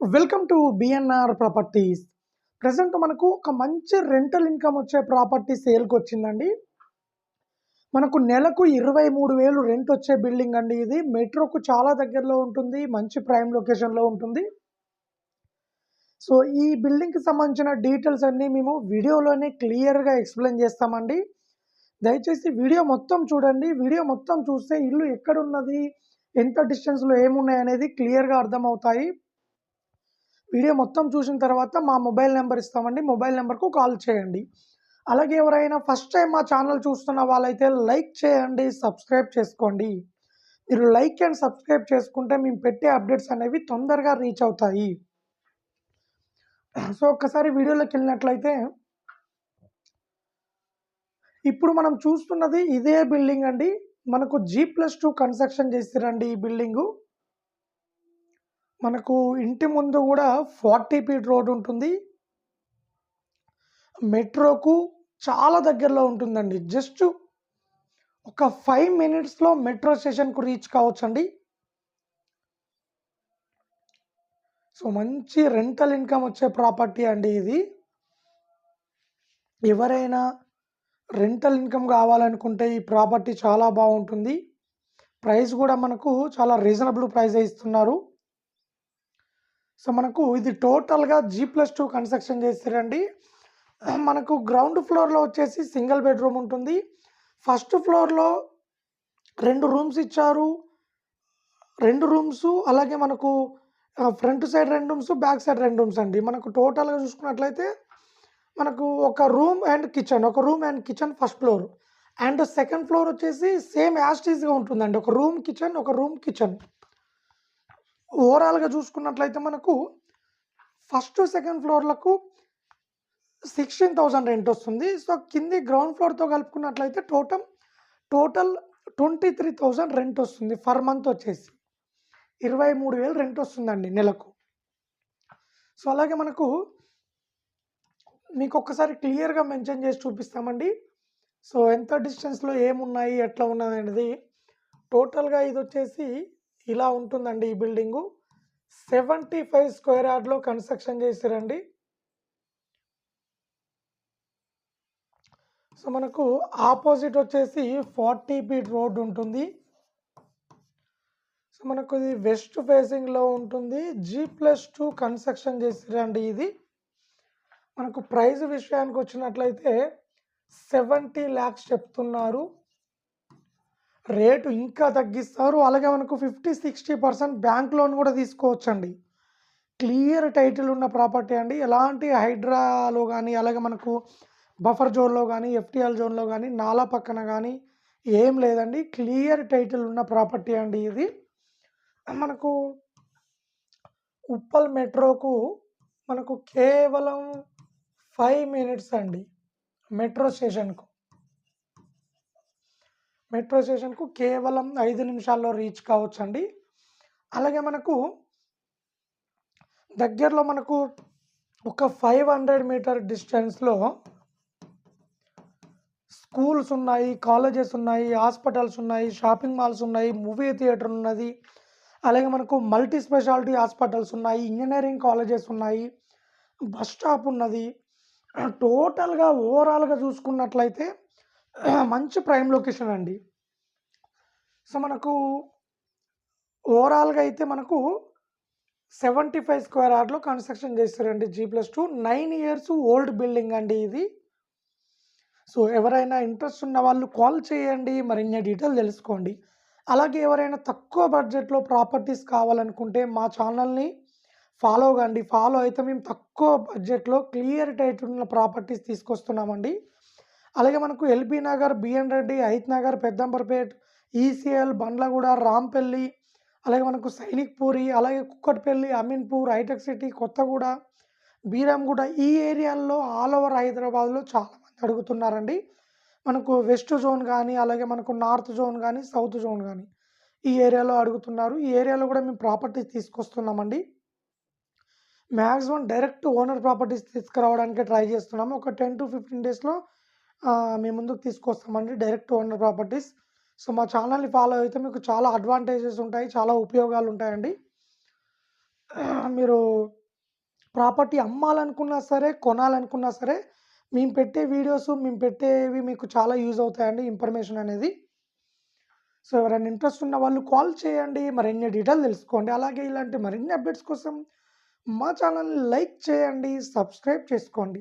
Welcome to B N R properties present మనకు ఒక మంచి రెంటల్ ఇన్కమ్ వచ్చే ప్రాపర్టీ సేల్కి వచ్చిందండి. మనకు నెలకు ఇరవై మూడు వేలు రెంట్ వచ్చే బిల్డింగ్ అండి ఇది. మెట్రోకు చాలా దగ్గరలో ఉంటుంది. మంచి ప్రైమ్ లొకేషన్లో ఉంటుంది. సో ఈ బిల్డింగ్కి సంబంధించిన డీటెయిల్స్ అన్నీ మేము వీడియోలోనే క్లియర్గా ఎక్స్ప్లెయిన్ చేస్తామండి. దయచేసి వీడియో మొత్తం చూడండి. వీడియో మొత్తం చూస్తే ఇల్లు ఎక్కడున్నది? ఎంత డిస్టెన్స్లో ఏమున్నాయి అనేది క్లియర్గా అర్థమవుతాయి. వీడియో మొత్తం చూసిన తర్వాత మా మొబైల్ నెంబర్ ఇస్తామండి. మొబైల్ నెంబర్కు కాల్ చేయండి. అలాగే ఎవరైనా ఫస్ట్ టైం మా ఛానల్ చూస్తున్న వాళ్ళైతే లైక్ చేయండి సబ్స్క్రైబ్ చేసుకోండి. మీరు లైక్ అండ్ సబ్స్క్రైబ్ చేసుకుంటే మేము పెట్టే అప్డేట్స్ అనేవి తొందరగా రీచ్ అవుతాయి. సో ఒక్కసారి వీడియోలోకి వెళ్ళినట్లయితే ఇప్పుడు మనం చూస్తున్నది ఇదే బిల్డింగ్ అండి. మనకు జీ ప్లస్ టూ కన్స్ట్రక్షన్ చేస్తారండి ఈ బిల్డింగు. మనకు ఇంటి ముందు కూడా ఫార్టీ ఫీట్ రోడ్ ఉంటుంది. మెట్రోకు చాలా దగ్గరలో ఉంటుందండి. జస్ట్ ఒక ఫైవ్ మినిట్స్లో మెట్రో స్టేషన్కు రీచ్ కావచ్చండి. సో మంచి రెంటల్ ఇన్కమ్ వచ్చే ప్రాపర్టీ అండి ఇది. ఎవరైనా రెంటల్ ఇన్కమ్ కావాలనుకుంటే ఈ ప్రాపర్టీ చాలా బాగుంటుంది. ప్రైస్ కూడా మనకు చాలా రీజనబుల్ ప్రైస్ ఇస్తున్నారు. సో మనకు ఇది టోటల్గా జీ ప్లస్ టూ కన్స్ట్రక్షన్ చేస్తారండి మనకు గ్రౌండ్ ఫ్లోర్లో వచ్చేసి సింగిల్ బెడ్రూమ్ ఉంటుంది. ఫస్ట్ ఫ్లోర్లో రెండు రూమ్స్ ఇచ్చారు. రెండు రూమ్స్ అలాగే మనకు ఫ్రంట్ సైడ్ రెండు రూమ్స్ బ్యాక్ సైడ్ రెండు రూమ్స్ అండి. మనకు టోటల్గా చూసుకున్నట్లయితే మనకు ఒక రూమ్ అండ్ కిచెన్ ఒక room and kitchen first floor. And second floor వచ్చేసి సేమ్ యాస్టీస్గా ఉంటుందండి. ఒక రూమ్ కిచెన్ ఒక రూమ్ కిచెన్. ఓవరాల్గా చూసుకున్నట్లయితే మనకు ఫస్ట్ సెకండ్ ఫ్లోర్లకు సిక్స్టీన్ థౌజండ్ రెంట్ వస్తుంది. సో కింది గ్రౌండ్ ఫ్లోర్తో కలుపుకున్నట్లయితే total total twenty three thousand rent వస్తుంది ఫర్ మంత్ వచ్చేసి. ఇరవై మూడు వేలు రెంట్ వస్తుందండి నెలకు. సో అలాగే మనకు మీకు ఒక్కసారి క్లియర్గా మెన్షన్ చేసి చూపిస్తామండి. సో ఎంత డిస్టెన్స్లో ఏమున్నాయి ఎట్లా ఉన్నది అనేది టోటల్గా ఇది వచ్చేసి ఇలా ఉంటుందండి ఈ బిల్డింగు. సెవెంటీ ఫైవ్ స్క్వేర్ యార్డ్లో కన్స్ట్రక్షన్ చేసిరండి సో మనకు ఆపోజిట్ వచ్చేసి ఫార్టీ ఫీట్ రోడ్ ఉంటుంది. సో మనకు ఇది వెస్ట్ ఫేసింగ్లో ఉంటుంది. జీ ప్లస్ టూ కన్స్ట్రక్షన్ చేసిరండి ఇది. మనకు ప్రైస్ విషయానికి వచ్చినట్లయితే సెవెంటీ ల్యాక్స్ చెప్తున్నారు. రేటు ఇంకా తగ్గిస్తారు. అలాగే మనకు fifty sixty percent bank loan కూడా తీసుకోవచ్చండి. క్లియర్ టైటిల్ ఉన్న ప్రాపర్టీ అండి. ఎలాంటి హైడ్రాలో కానీ అలాగే మనకు బఫర్ జోన్లో కానీ ఎఫ్టీఎల్ జోన్లో కానీ నాలా పక్కన కానీ ఏం లేదండి. క్లియర్ టైటిల్ ఉన్న ప్రాపర్టీ అండి ఇది. మనకు ఉప్పల్ మెట్రోకు మనకు కేవలం ఫైవ్ మినిట్స్ అండి. మెట్రో స్టేషన్కు. మెట్రో స్టేషన్కు కేవలం ఐదు నిమిషాల్లో రీచ్ కావచ్చు అండి అలాగే మనకు దగ్గరలో మనకు ఒక ఫైవ్ హండ్రెడ్ మీటర్ డిస్టెన్స్లో స్కూల్స్ ఉన్నాయి కాలేజెస్ ఉన్నాయి హాస్పిటల్స్ ఉన్నాయి షాపింగ్ మాల్స్ ఉన్నాయి మూవీ థియేటర్ ఉన్నది. అలాగే మనకు మల్టీ స్పెషాలిటీ హాస్పిటల్స్ ఉన్నాయి ఇంజనీరింగ్ కాలేజెస్ ఉన్నాయి బస్ స్టాప్ ఉన్నది. టోటల్గా ఓవరాల్గా చూసుకున్నట్లయితే మంచి ప్రైమ్ లొకేషన్ అండి. సో మనకు ఓవరాల్గా అయితే మనకు సెవెంటీ ఫైవ్ స్క్వేర్ యార్డ్లో కన్స్ట్రక్షన్ చేస్తారండి G plus two. Nine years old building అండి ఇది. సో ఎవరైనా ఇంట్రెస్ట్ ఉన్న వాళ్ళు కాల్ చేయండి మరిన్ని డీటెయిల్ తెలుసుకోండి. అలాగే ఎవరైనా తక్కువ బడ్జెట్లో ప్రాపర్టీస్ కావాలనుకుంటే మా ఛానల్ని ఫాలో కండి ఫాలో అయితే మేము తక్కువ బడ్జెట్లో క్లియర్ టైటిల్ ఉన్న ప్రాపర్టీస్ తీసుకొస్తున్నామండి. అలాగే మనకు LB Nagar BN Reddy Hayath Nagar Peddamberpet ECIL Bandlaguda Rampally అలాగే మనకు సైనిక్ పూరి అలాగే కుక్కట్పల్లి అమీన్పూర్ హైటెక్ సిటీ కొత్తగూడ బీరాంగూడ ఈ ఏరియాల్లో ఆల్ ఓవర్ హైదరాబాద్లో చాలామంది అడుగుతున్నారండి. మనకు వెస్ట్ జోన్ కానీ అలాగే మనకు నార్త్ జోన్ కానీ సౌత్ జోన్ కానీ ఈ ఏరియాలో అడుగుతున్నారు. ఈ ఏరియాలో కూడా మేము ప్రాపర్టీస్ తీసుకొస్తున్నామండి. మ్యాక్సిమం డైరెక్ట్ ఓనర్ ప్రాపర్టీస్ తీసుకురావడానికి ట్రై చేస్తున్నాము. ఒక టెన్ టు ఫిఫ్టీన్ డేస్లో మీ ముందుకు తీసుకొస్తామండి డైరెక్ట్ ఓనర్ ప్రాపర్టీస్ సో మా ఛానల్ని ఫాలో అయితే మీకు చాలా అడ్వాంటేజెస్ ఉంటాయి చాలా ఉపయోగాలు ఉంటాయండి మీరు ప్రాపర్టీ అమ్మాలనుకున్నా సరే, కొనాలనుకున్నా సరే, మేము పెట్టే వీడియోస్, మేము పెట్టేవి మీకు చాలా యూజ్ అవుతాయండి ఇన్ఫర్మేషన్ అనేది. సో, ఎవరైనా ఇంట్రెస్ట్ ఉన్న వాళ్ళు కాల్ చేయండి. మరిన్ని డీటెయిల్ తెలుసుకోండి. అలాగే ఇలాంటి మరిన్ని అప్డేట్స్ కోసం మా ఛానల్‌ని లైక్ చేయండి, సబ్స్క్రైబ్ చేసుకోండి.